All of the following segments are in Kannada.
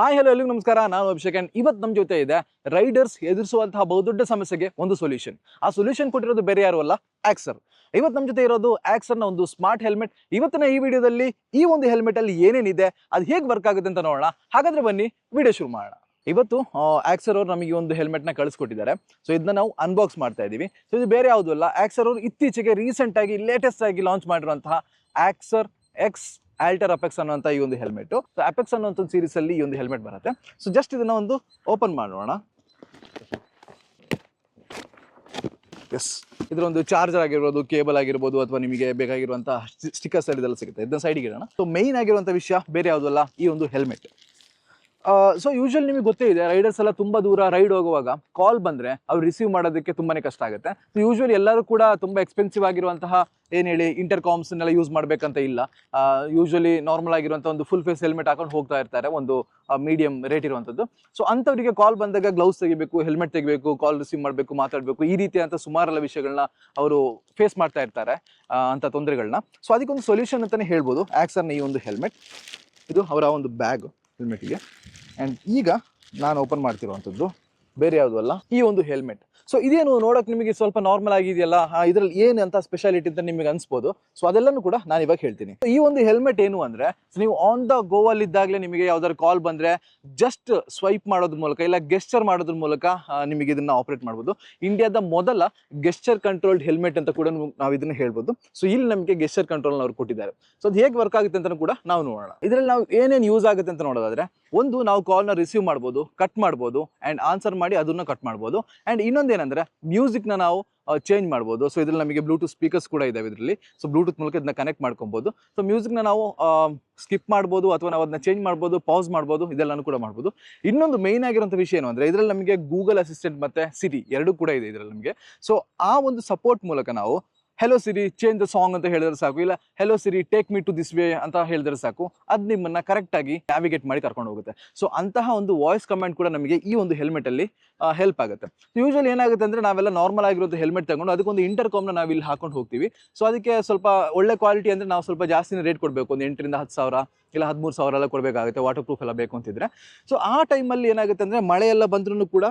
ಹಾಯ್ ಹಲೋ ಎಲ್ಲಿಗೆ ನಮಸ್ಕಾರ. ನಾನು ಅಭಿಷೇಕ್ ಅಂಡ್ ಇವತ್ತು ನಮ್ಮ ಜೊತೆ ಇದೆ ರೈಡರ್ಸ್ ಎದುರಿಸುವಂತಹ ಬಹುದೊಡ್ಡ ಸಮಸ್ಯೆಗೆ ಒಂದು ಸೊಲ್ಯೂಷನ್ ಆ ಸೊಲ್ಯೂಷನ್ ಕೊಟ್ಟಿರೋದು ಬೇರೆ ಯಾರು ಅಲ್ಲ ಆಕ್ಸರ್ ಇವತ್ತು ನಮ್ಮ ಜೊತೆ ಇರೋದು ಆಕ್ಸರ್ನ ಒಂದು ಸ್ಮಾರ್ಟ್ ಹೆಲ್ಮೆಟ್ ಇವತ್ತಿನ ಈ ವಿಡಿಯೋದಲ್ಲಿ ಈ ಒಂದು ಹೆಲ್ಮೆಟ್ ಅಲ್ಲಿ ಏನೇನಿದೆ, ಅದು ಹೇಗೆ ವರ್ಕ್ ಆಗುತ್ತೆ ಅಂತ ನೋಡೋಣ. ಹಾಗಾದ್ರೆ ಬನ್ನಿ, ವಿಡಿಯೋ ಶುರು ಮಾಡೋಣ. ಇವತ್ತು ಆಕ್ಸರ್ ಅವರು ನಮಗೆ ಒಂದು ಹೆಲ್ಮೆಟ್ನ ಕಳಿಸ್ಕೊಟ್ಟಿದ್ದಾರೆ. ಸೊ ಇದನ್ನ ನಾವು ಅನ್ಬಾಕ್ಸ್ ಮಾಡ್ತಾ ಇದೀವಿ ಸೊ ಇದು ಬೇರೆ ಯಾವುದೂ ಅಲ್ಲ ಆಕ್ಸರ್ ಅವರು ಇತ್ತೀಚೆಗೆ ರೀಸೆಂಟ್ ಆಗಿ ಲೇಟೆಸ್ಟ್ ಆಗಿ ಲಾಂಚ್ ಮಾಡಿರುವಂತಹ ಆಕ್ಸರ್ ಎಕ್ಸ್ ಆಲ್ಟರ್ ಅಪೆಕ್ಸ್ ಅನ್ನುವಂಥ ಈ ಒಂದು ಹೆಲ್ಮೆಟ್ ಸೊ ಅಪೆಕ್ಸ್ ಅನ್ನೋ ಒಂದು ಸೀರೀಸ್ ಅಲ್ಲಿ ಈ ಒಂದು ಹೆಲ್ಮೆಟ್ ಬರುತ್ತೆ. ಸೊ ಜಸ್ಟ್ ಇದನ್ನ ಒಂದು ಓಪನ್ ಮಾಡೋಣ. ಎಸ್ ಇದರ ಒಂದು ಚಾರ್ಜರ್ ಆಗಿರ್ಬೋದು ಕೇಬಲ್ ಆಗಿರ್ಬೋದು ಅಥವಾ ನಿಮಗೆ ಬೇಕಾಗಿರುವಂತಹ ಸ್ಟಿಕ್ಕರ್ಸ್ ಇದೆಲ್ಲ ಸಿಗುತ್ತೆ. ಇದನ್ನ ಸೈಡಿಗೆ ಇಡೋಣ. ಸೊ ಮೈನ್ ಆಗಿರುವಂತಹ ವಿಷಯ ಬೇರೆ ಯಾವುದಲ್ಲ ಈ ಒಂದು ಹೆಲ್ಮೆಟ್ ಸೊ ಯೂಶಲ್ ನಿಮಗೆ ಗೊತ್ತೇ ಇದೆ ರೈಡರ್ಸ್ ಎಲ್ಲ ತುಂಬಾ ದೂರ ರೈಡ್ ಹೋಗುವಾಗ ಕಾಲ್ ಬಂದ್ರೆ ಅವ್ರು ರಿಸೀವ್ ಮಾಡೋದಕ್ಕೆ ತುಂಬಾನೇ ಕಷ್ಟ ಆಗುತ್ತೆ. ಸೊ ಯೂಶಲಿ ಎಲ್ಲರೂ ಕೂಡ ತುಂಬಾ ಎಕ್ಸ್ಪೆನ್ಸಿವ್ ಆಗಿರುವಂತಹ, ಏನು ಹೇಳಿ ಇಂಟರ್ ಕಾಮ್ಸ್ನೆಲ್ಲ ಯೂಸ್ ಮಾಡ್ಬೇಕಂತ ಇಲ್ಲ. ಯೂಶಲಿ ನಾರ್ಮಲ್ ಆಗಿರುವಂಥ ಒಂದು ಫುಲ್ ಫೇಸ್ ಹೆಲ್ಮೆಟ್ ಹಾಕೊಂಡು ಹೋಗ್ತಾ ಇರ್ತಾರೆ, ಒಂದು ಮೀಡಿಯಂ ರೇಟ್ ಇರುವಂಥದ್ದು ಸೊ ಅಂಥವರಿಗೆ ಕಾಲ್ ಬಂದಾಗ ಗ್ಲೌಸ್ ತೆಗಿಬೇಕು ಹೆಲ್ಮೆಟ್ ತೆಗಿಬೇಕು ಕಾಲ್ ರಿಸೀವ್ ಮಾಡಬೇಕು, ಮಾತಾಡಬೇಕು, ಈ ರೀತಿಯಾದಂಥ ಸುಮಾರೆಲ್ಲ ವಿಷಯಗಳನ್ನ ಅವರು ಫೇಸ್ ಮಾಡ್ತಾ ಇರ್ತಾರೆ ಅಂತ ತೊಂದರೆಗಳನ್ನ ಸೊ ಅದಕ್ಕೊಂದು ಸೊಲ್ಯೂಷನ್ ಅಂತಾನೆ ಹೇಳ್ಬೋದು ಆಕ್ಸರ್ನ ಈ ಒಂದು ಹೆಲ್ಮೆಟ್ ಇದು ಅವರ ಒಂದು ಬ್ಯಾಗ್ ಹೆಲ್ಮೆಟ್ಗೆ ಆ್ಯಂಡ್ ಈಗ ನಾನು ಓಪನ್ ಮಾಡ್ತಿರುವಂಥದ್ದು ಬೇರೆ ಯಾವುದು ಅಲ್ಲ ಈ ಒಂದು ಹೆಲ್ಮೆಟ್ ಸೊ ಇದೇನು ನೋಡೋಕೆ ನಿಮಗೆ ಸ್ವಲ್ಪ ನಾರ್ಮಲ್ ಆಗಿದೆಯಲ್ಲ? ಇದರಲ್ಲಿ ಏನು ಅಂತ ಸ್ಪೆಷಾಲಿಟಿ ಅಂತ ನಿಮಗೆ ಅನ್ಸ್ಬೋದು. ಸೊ ಅದೆಲ್ಲನೂ ಕೂಡ ನಾನು ಇವಾಗ ಹೇಳ್ತೀನಿ. ಈ ಒಂದು ಹೆಲ್ಮೆಟ್ ಏನು ಅಂದ್ರೆ, ನೀವು ಆನ್ ದ ಗೋವಲ್ಲಿ ಇದ್ದಾಗಲೇ ನಿಮಗೆ ಯಾವ್ದಾದ್ರು ಕಾಲ್ ಬಂದ್ರೆ ಜಸ್ಟ್ ಸ್ವೈಪ್ ಮಾಡೋದ್ರ ಮೂಲಕ ಇಲ್ಲ ಗೆಸ್ಚರ್ ಮಾಡೋದ್ರ ಮೂಲಕ ನಿಮಗೆ ಇದನ್ನ ಆಪರೇಟ್ ಮಾಡಬಹುದು ಇಂಡಿಯಾದ ಮೊದಲ ಗೆಸ್ಚರ್ ಕಂಟ್ರೋಲ್ಡ್ ಹೆಲ್ಮೆಟ್ ಅಂತ ಕೂಡ ನಾವು ಇದನ್ನ ಹೇಳ್ಬೋದು. ಸೊ ಇಲ್ಲಿ ನಮಗೆ ಗೆಸ್ಚರ್ ಕಂಟ್ರೋಲ್ ಅವ್ರು ಕೊಟ್ಟಿದ್ದಾರೆ. ಸೊ ಅದು ಹೇಗೆ ವರ್ಕ್ ಆಗುತ್ತೆ ಅಂತ ಕೂಡ ನಾವು ನೋಡೋಣ. ಇದರಲ್ಲಿ ನಾವು ಏನೇನು ಯೂಸ್ ಆಗುತ್ತೆ ಅಂತ ನೋಡೋದಾದ್ರೆ, ಒಂದು ನಾವು ಕಾಲ್ನ ರಿಸೀವ್ ಮಾಡ್ಬೋದು ಕಟ್ ಮಾಡ್ಬೋದು ಅಂಡ್ ಆನ್ಸರ್ ಮಾಡಿ ಅದನ್ನ ಕಟ್ ಮಾಡ್ಬೋದು. ಆ್ಯಂಡ್ ಇನ್ನೊಂದೇನೆಂದ್ರೆ ಮ್ಯೂಸಿಕ್ನ ನಾವು ಚೇಂಜ್ ಮಾಡ್ಬೋದು. ಸೊ ಇದ್ರಲ್ಲಿ ನಮಗೆ ಬ್ಲೂಟೂತ್ ಸ್ಪೀಕರ್ಸ್ ಕೂಡ ಇದಾವೆ ಇದರಲ್ಲಿ. ಸೊ ಬ್ಲೂಟೂತ್ ಮೂಲಕ ಇದನ್ನ ಕನೆಕ್ಟ್ ಮಾಡ್ಕೊಬೋದು. ಸೊ ಮ್ಯೂಸಿಕ್ನ ನಾವು ಸ್ಕಿಪ್ ಮಾಡ್ಬೋದು ಅಥವಾ ನಾವು ಅದನ್ನ ಚೇಂಜ್ ಮಾಡ್ಬೋದು ಪಾಸ್ ಮಾಡ್ಬೋದು, ಇದೆಲ್ಲನೂ ಕೂಡ ಮಾಡ್ಬೋದು. ಇನ್ನೊಂದು ಮೈನ್ ಆಗಿರುವಂಥ ವಿಷಯ ಏನು ಅಂದರೆ, ಇದರಲ್ಲಿ ನಮಗೆ ಗೂಗಲ್ ಅಸಿಸ್ಟೆಂಟ್ ಮತ್ತೆ ಸಿಟಿ ಎರಡೂ ಕೂಡ ಇದೆ ಇದರಲ್ಲಿ ನಮಗೆ. ಸೊ ಆ ಒಂದು ಸಪೋರ್ಟ್ ಮೂಲಕ ನಾವು hello Siri change the song ಅಂತ ಹೇಳಿದ್ರೆ ಸಾಕು. ಇಲ್ಲ hello Siri take me to this way ಅಂತ ಹೇಳಿದ್ರೆ ಸಾಕು. ಅದು ನಿಮ್ಮನ್ನ ಕರೆಕ್ಟಾಗಿ ನ್ಯಾವಿಗೇಟ್ ಮಾಡಿ ಕರ್ಕೊಂಡು ಹೋಗುತ್ತೆ. ಸೊ ಅಂತಹ ಒಂದು ವಾಯ್ಸ್ ಕಮಾಂಡ್ ಕೂಡ ನಮಗೆ ಈ ಒಂದು ಹೆಲ್ಮೆಟ್ ಅಲ್ಲಿ ಹೆಲ್ಪ್ ಆಗುತ್ತೆ. ಯೂಶಲಿ ಏನಾಗುತ್ತೆ ಅಂದ್ರೆ ನಾವೆಲ್ಲ ನಾರ್ಮಲ್ ಆಗಿರೋದು ಹೆಲ್ಮೆಟ್ ತಗೊಂಡು ಅದಕ್ಕೊಂದು ಇಂಟರ್ ಕಾಮ್ನ ನಾವು ಇಲ್ಲಿ ಹಾಕೊಂಡು ಹೋಗ್ತೀವಿ. ಸೊ ಅದಕ್ಕೆ ಸ್ವಲ್ಪ ಒಳ್ಳೆ ಕ್ವಾಲಿಟಿ ಅಂದ್ರೆ ನಾವು ಸ್ವಲ್ಪ ಜಾಸ್ತಿನೇ ರೇಟ್ ಕೊಡಬೇಕು. ಒಂದು ಎಂಟರಿಂದ ಹತ್ತು ಸಾವಿರ ಇಲ್ಲ ಹದಿಮೂರು ಸಾವಿರ ಎಲ್ಲ ಕೊಡಬೇಕಾಗುತ್ತೆ. ವಾಟರ್ ಪ್ರೂಫ್ ಎಲ್ಲ ಬೇಕು ಅಂತಿದ್ರೆ. ಸೊ ಆ ಟೈಮಲ್ಲಿ ಏನಾಗುತ್ತೆ ಅಂದ್ರೆ ಮಳೆ ಎಲ್ಲ ಬಂದ್ರೂ ಕೂಡ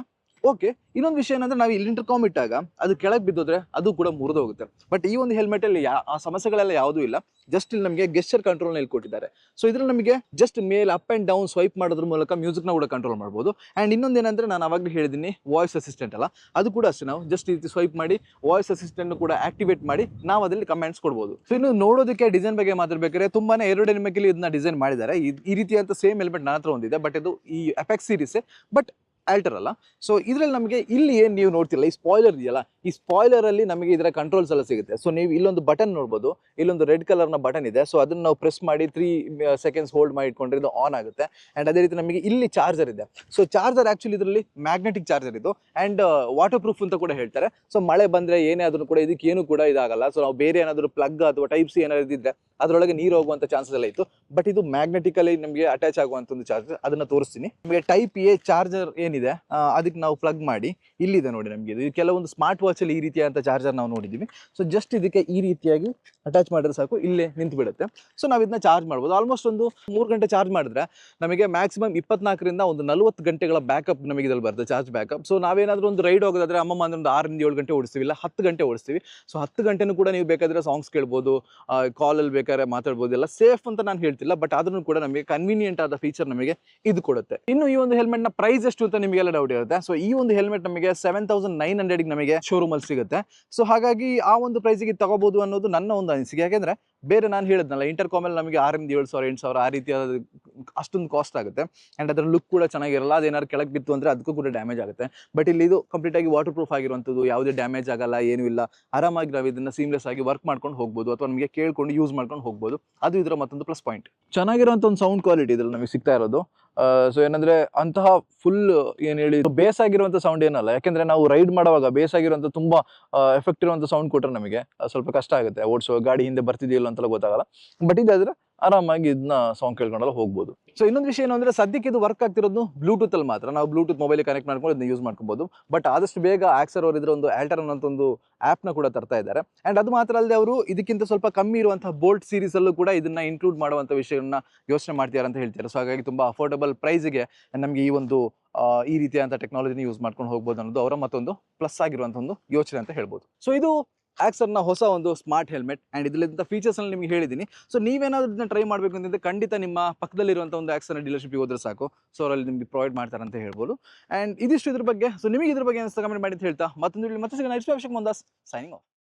ಓಕೆ ಇನ್ನೊಂದು ವಿಷಯ ಏನಂದ್ರೆ ನಾವು ಇಲ್ಲಿ ಇಂಟರ್ಕಾಮ್ ಇಟ್ಟಾಗ ಅದು ಕೆಳಗೆ ಬಿದ್ದೋದ್ರೆ ಅದು ಕೂಡ ಮುರಿದು ಹೋಗುತ್ತೆ. ಬಟ್ ಈ ಒಂದು ಹೆಲ್ಮೆಟ್ ಅಲ್ಲಿ ಆ ಸಮಸ್ಯೆಗಳೆಲ್ಲ ಯಾವುದೂ ಇಲ್ಲ. ಜಸ್ಟ್ ಇಲ್ಲಿ ನಮಗೆ ಗೆಸ್ಚರ್ ಕಂಟ್ರೋಲ್ ಇಲ್ಲಿ ಕೊಟ್ಟಿದ್ದಾರೆ. ಸೊ ಇದ್ರಲ್ಲಿ ನಮಗೆ ಜಸ್ಟ್ ಮೇಲ್ ಅಪ್ ಅಂಡ್ ಡೌನ್ ಸ್ವೈಪ್ ಮಾಡೋದ್ರ ಮೂಲಕ ಮ್ಯೂಸಿಕ್ನ ಕೂಡ ಕಂಟ್ರೋಲ್ ಮಾಡ್ಬೋದು. ಆ್ಯಂಡ್ ಇನ್ನೊಂದೇನಂದ್ರೆ ನಾನು ಅವಾಗಲೇ ಹೇಳಿದ್ದೀನಿ ವಾಯ್ಸ್ ಅಸಿಸ್ಟೆಂಟ್ ಅಲ್ಲ. ಅದು ಕೂಡ ಅಷ್ಟೇ ನಾವು ಜಸ್ಟ್ ಈ ರೀತಿ ಸ್ವೈಪ್ ಮಾಡಿ ವಾಯ್ಸ್ ಅಸಿಸ್ಟೆಂಟ್ ಕೂಡ ಆಕ್ಟಿವೇಟ್ ಮಾಡಿ ನಾವು ಅದರಲ್ಲಿ ಕಮೆಂಟ್ಸ್ ಕೊಡ್ಬೋದು. ಸೊ ಇನ್ನು ನೋಡೋದಕ್ಕೆ ಡಿಸೈನ್ ಬಗ್ಗೆ ಮಾತಾಡ್ಬೇಕಾದ್ರೆ ತುಂಬಾನೇ ಏರೋಡೈನಮಿಕಲಿ ಇದನ್ನ ಡಿಸೈನ್ ಮಾಡಿದ್ದಾರೆ. ಈ- ರೀತಿಯಾದ ಸೇಮ್ ಹೆಲ್ಮೆಟ್ ನನ್ನ ಹತ್ರ ಒಂದಿದೆ ಬಟ್ ಇದು ಈ ಎಫೆಕ್ಟ್ ಸೀರೀಸ್ ಬಟ್ ಆಲ್ಟರ್ ಅಲ್ಲ. ಸೊ ಇದ್ರಲ್ಲಿ ನಮಗೆ ಇಲ್ಲಿ ಏನು ನೀವು ನೋಡ್ತಿಲ್ಲ ಈ ಸ್ಪಾಯ್ಲರ್ ಇದೆಯಲ್ಲ ಈ ಸ್ಪಾಯ್ಲರ್ ಅಲ್ಲಿ ನಮಗೆ ಇದರ ಕಂಟ್ರೋಲ್ಸ್ ಎಲ್ಲ ಸಿಗುತ್ತೆ. ಸೊ ನೀವು ಇಲ್ಲೊಂದು ಬಟನ್ ನೋಡಬಹುದು ಇಲ್ಲೊಂದು ರೆಡ್ ಕಲರ್ನ ಬಟನ್ ಇದೆ. ಸೊ ಅದನ್ನ ನಾವು ಪ್ರೆಸ್ ಮಾಡಿ ತ್ರೀ ಸೆಕೆಂಡ್ಸ್ ಹೋಲ್ಡ್ ಮಾಡಿ ಇಟ್ಕೊಂಡ್ರೆ ಇದು ಆನ್ ಆಗುತ್ತೆ. ಅಂಡ್ ಅದೇ ರೀತಿ ನಮಗೆ ಇಲ್ಲಿ ಚಾರ್ಜರ್ ಇದೆ. ಸೊ ಚಾರ್ಜರ್ ಆಕ್ಚುಲಿ ಇದರಲ್ಲಿ ಮ್ಯಾಗ್ನೆಟಿಕ್ ಚಾರ್ಜರ್ ಇದು. ಅಂಡ್ ವಾಟರ್ ಪ್ರೂಫ್ ಅಂತ ಕೂಡ ಹೇಳ್ತಾರೆ. ಸೊ ಮಳೆ ಬಂದ್ರೆ ಏನೇ ಆದ್ರೂ ಕೂಡ ಇದಕ್ಕೆ ಏನು ಕೂಡ ಇದಾಗಲ್ಲ. ಸೊ ನಾವು ಬೇರೆ ಏನಾದರೂ ಪ್ಲಗ್ ಅಥವಾ ಟೈಪ್ಸ್ ಏನಾದ್ರು ಇದ್ದಿದ್ರೆ ಅದರೊಳಗೆ ನೀರು ಹೋಗುವಂತ ಚಾನ್ಸಸ್ ಎಲ್ಲ ಇತ್ತು. ಬಟ್ ಇದು ಮ್ಯಾಗ್ನೆಟಿಕಲಿ ನಮಗೆ ಅಟ್ಯಾಚ್ ಆಗುವಂತ ಒಂದು ಚಾರ್ಜರ್ ಅದನ್ನ ತೋರಿಸ್ತೀನಿ. ನಮಗೆ ಟೈಪ್ ಎ ಚಾರ್ಜರ್ ಏನಿದೆ ಆ, ಅದಕ್ಕೆ ನಾವು ಪ್ಲಗ್ ಮಾಡಿ. ಇಲ್ಲಿದೆ ನೋಡಿ ನಮಗೆ ಇದು. ಕೆಲವೊಂದು ಸ್ಮಾರ್ಟ್ ವಾಚ್ ಅಲ್ಲಿ ಈ ರೀತಿಯಾದಂಥ ಚಾರ್ಜರ್ ನಾವು ನೋಡಿದ್ದೀವಿ ಸೊ ಜಸ್ಟ್ ಇದಕ್ಕೆ ಈ ರೀತಿಯಾಗಿ ಅಟ್ಯಾಚ್ ಮಾಡಿದ್ರೆ ಸಾಕು, ಇಲ್ಲೇ ನಿಂತು ಬಿಡುತ್ತೆ. ಸೊ ನಾವು ಇದನ್ನ ಚಾರ್ಜ್ ಮಾಡ್ಬೋದು. ಆಲ್ಮೋಸ್ಟ್ ಒಂದು ಮೂರು ಗಂಟೆ ಚಾರ್ಜ್ ಮಾಡಿದ್ರೆ ನಮಗೆ ಮ್ಯಾಕ್ಸಿಮಮ್ ಇಪ್ಪತ್ನಾಲ್ಕರಿಂದ ಒಂದು ನಲವತ್ತು ಗಂಟೆಗಳ ಬ್ಯಾಕಪ್ ನಮಗೆ ಇದ್ರಲ್ಲಿ ಬರುತ್ತೆ ಚಾರ್ಜ್ ಬ್ಯಾಕಪ್ ಸೊ ನಾವೇನಾದ್ರೂ ಒಂದು ರೈಡ್ ಹೋಗೋದಾದ್ರೆ ಅಮ್ಮಮ್ಮ ಅಂದ್ರೆ ಒಂದು ಆರರಿಂದ ಏಳು ಗಂಟೆ ಓಡಿಸ್ತೀವಿ, ಇಲ್ಲ ಹತ್ತು ಗಂಟೆ ಓಡಿಸ್ತೀವಿ. ಸೊ ಹತ್ತು ಗಂಟೆನೂ ಕೂಡ ನೀವು ಬೇಕಾದ್ರೆ ಸಾಂಗ್ಸ್ ಕೇಳ್ಬೋದು ಕಾಲಲ್ಲಿ ಬೇಕಾದ್ರೆ ಮಾತಾಡ್ಬೋದು, ಎಲ್ಲ ಸೇಫ್ ಅಂತ ನಾನು ಹೇಳ್ತಿಲ್ಲ ಬಟ್ ಆದ್ರೂ ಕೂಡ ನಮಗೆ ಕನ್ವೀನಿಯಂಟ್ ಆದ ಫೀಚರ್ ನಮಗೆ ಇದು ಕೊಡುತ್ತೆ. ಇನ್ನು ಈ ಒಂದು ಹೆಲ್ಮೆಟ್ನ ಪ್ರೈಸ್ ಎಷ್ಟು ಅಂತ ನಿಮಗೆಲ್ಲ ಡೌಟ್ ಇರುತ್ತೆ. ಸೊ ಈ ಒಂದು ಹೆಲ್ಮೆಟ್ ನಮಗೆ ಸೆವೆನ್ ತೌಸಂಡ್ ನೈನ್ ಹಂಡ್ರೆಡ್ ನಮಗೆ ಶೋರೂಮ್ ಅಲ್ಲಿ ಸಿಗುತ್ತೆ. ಸೊ ಹಾಗಾಗಿ ಆ ಒಂದು ಪ್ರೈಸಿಗೆ ತಗೋಬಹುದು ಅನ್ನೋದು ನನ್ನ ಒಂದು ಅನಿಸಿಕೆ. ಯಾಕೆಂದ್ರೆ ಬೇರೆ ನಾನು ಹೇಳಿದ್ನಲ್ಲ ಇಂಟರ್ ಕಾಮಲ್ಲಿ ನಮಗೆ ಆರಿಂದ ಏಳು ಸಾವಿರ, ಎಂಟು ಸಾವಿರ ಆ ರೀತಿಯಾದ ಅಷ್ಟೊಂದು ಕಾಸ್ಟ್ ಆಗುತ್ತೆ. ಅಂಡ್ ಅದರ ಲುಕ್ ಕೂಡ ಚೆನ್ನಾಗಿರಲ್ಲ. ಅದೇನಾದ್ರು ಕೆಳಗೆ ಬಿತ್ತು ಅಂದ್ರೆ ಅದಕ್ಕೂ ಕೂಡ ಡ್ಯಾಮೇಜ್ ಆಗುತ್ತೆ. ಬಟ್ ಇಲ್ಲಿ ಇದು ಕಂಪ್ಲೀಟ್ ಆಗಿ ವಾಟರ್ ಪ್ರೂಫ್ ಆಗಿರುವಂಥದ್ದು, ಯಾವುದೇ ಡ್ಯಾಮೇಜ್ ಆಗಲ್ಲ, ಏನೂ ಇಲ್ಲ. ಆರಾಮಾಗಿ ನಾವು ಇದನ್ನ ಸೀಮ್ಲೆಸ್ ಆಗಿ ವರ್ಕ್ ಮಾಡ್ಕೊಂಡು ಹೋಗ್ಬೋದು ಅಥವಾ ನಮಗೆ ಕೇಳ್ಕೊಂಡು ಯೂಸ್ ಮಾಡ್ಕೊಂಡು ಹೋಗ್ಬೋದು. ಅದು ಇದರ ಮತ್ತೊಂದು ಪ್ಲಸ್ ಪಾಯಿಂಟ್ ಚೆನ್ನಾಗಿರುವಂಥ ಒಂದು ಸೌಂಡ್ ಕ್ವಾಲಿಟಿ ಇದ್ರಲ್ಲಿ ನಮಗೆ ಸಿಗ್ತಾ ಇರೋದು. ಸೊ ಏನಂದ್ರೆ ಅಂತಹ ಫುಲ್ ಏನ್ ಹೇಳಿ ಬೇಸ್ ಆಗಿರುವಂತ ಸೌಂಡ್ ಏನಲ್ಲ. ಯಾಕೆಂದ್ರೆ ನಾವು ರೈಡ್ ಮಾಡುವಾಗ ಬೇಸ್ ಆಗಿರುವಂತ ತುಂಬಾ ಎಫೆಕ್ಟ್ ಇರುವಂತ ಸೌಂಡ್ ಕೊಟ್ಟರೆ ನಮಗೆ ಸ್ವಲ್ಪ ಕಷ್ಟ ಆಗುತ್ತೆ. ಓಡಿಸೋ ಗಾಡಿ ಹಿಂದೆ ಬರ್ತಿದೆಯಲ್ಲ ಅಂತ ಗೊತ್ತಾಗಲ್ಲ. ಬಟ್ ಇದಾದ್ರೆ ಆರಾಮಾಗಿ ಇದನ್ನ ಸಾಂಗ್ ಕೇಳ್ಕೊಂಡೆಲ್ಲ ಹೋಗ್ಬೋದು. ಸೊ ಇನ್ನೊಂದು ವಿಷಯ ಏನು ಅಂದ್ರೆ ಸದ್ಯಕ್ಕೆ ಇದು ವರ್ಕ್ ಆಗ್ತಿರೋದು ಬ್ಲೂಟೂತ್ ಅಲ್ಲಿ ಮಾತ್ರ. ನಾವು ಬ್ಲೂಟೂತ್ ಮೊಬೈಲ್ ಕನೆಕ್ಟ್ ಮಾಡ್ಕೊಂಡು ಇದನ್ನ ಯೂಸ್ ಮಾಡ್ಕೋಬಹುದು ಬಟ್ ಆದಷ್ಟು ಬೇಗ ಆಕ್ಸರ್ ಅವರು ಇದ್ರ ಒಂದು ಆಲ್ಟರ್ ಅಂತ ಒಂದು ಆಪ್ ಕೂಡ ತರ್ತಾ ಇದ್ದಾರೆ. ಅಂಡ್ ಅದು ಮಾತ್ರ ಅಲ್ಲದೆ ಅವರು ಇದಕ್ಕಿಂತ ಸ್ವಲ್ಪ ಕಮ್ಮಿ ಇರುವಂತಹ ಬೋಲ್ಟ್ ಸೀರೀಸ್ ಅಲ್ಲೂ ಕೂಡ ಇದನ್ನ ಇನ್ಕ್ಲೂಡ್ ಮಾಡುವಂತ ವಿಷಯವನ್ನ ಯೋಚನೆ ಮಾಡ್ತಿದ್ದಾರೆ ಅಂತ ಹೇಳ್ತಾರೆ ಸೊ ಹಾಗಾಗಿ ತುಂಬಾ ಅಫೋರ್ಡಬಲ್ ಪ್ರೈಸ್ಗೆ ನಮಗೆ ಈ ಒಂದು ಈ ರೀತಿಯಾದಂಥ ಟೆಕ್ನಾಲಜಿನ ಯೂಸ್ ಮಾಡ್ಕೊಂಡು ಹೋಗ್ಬೋದು ಅನ್ನೋದು ಅವರ ಮತ್ತೊಂದು ಪ್ಲಸ್ ಆಗಿರುವಂಥ ಒಂದು ಯೋಚನೆ ಅಂತ ಹೇಳ್ಬೋದು. ಸೊ ಇದು ಆಕ್ಸರ್ನ ಹೊಸ ಒಂದು ಸ್ಮಾರ್ಟ್ ಹೆಲ್ಮೆಟ್ ಆ್ಯಂಡ್ ಇದರಿಂದ ಫೀಚರ್ಸ್ ಅಲ್ಲಿ ನಿಮಗೆ ಹೇಳಿದ್ದೀನಿ ಸೊ ನೀವೇನಾದ್ರೂ ಇದನ್ನ ಟ್ರೈ ಮಾಡಬೇಕು ಅಂತಂದ್ರೆ ಖಂಡಿತ ನಿಮ್ಮ ಪಕ್ಕದಲ್ಲಿರುವಂಥ ಒಂದು ಆಕ್ಸರ್ನ ಡೀಲರ್ಶಿಪ್ಗೆ ಹೋದ್ರೆ ಸಾಕು. ಸೊ ಅವರಲ್ಲಿ ನಿಮಗೆ ಪ್ರೊವೈಡ್ ಮಾಡ್ತಾರೆ ಅಂತ ಹೇಳ್ಬೋದು. ಆ್ಯಂಡ್ ಇದಿಷ್ಟು ಇದ್ರ ಬಗ್ಗೆ. ಸೊ ನಿಮಗೆ ಇದ್ರ ಬಗ್ಗೆ ಅನಿಸ್ತಾ ಕಮೆಂಟ್ ಮಾಡಿ ಅಂತ ಹೇಳ್ತಾ. ಮತ್ತೊಂದು ಮತ್ತೆ ಸಿಗೋಣ. ಎಷ್ಟು ಅಭಿಷೇಕ್ ಮುಂದಾಸ್ ಸೈನಿಂಗ್ ಆಫ್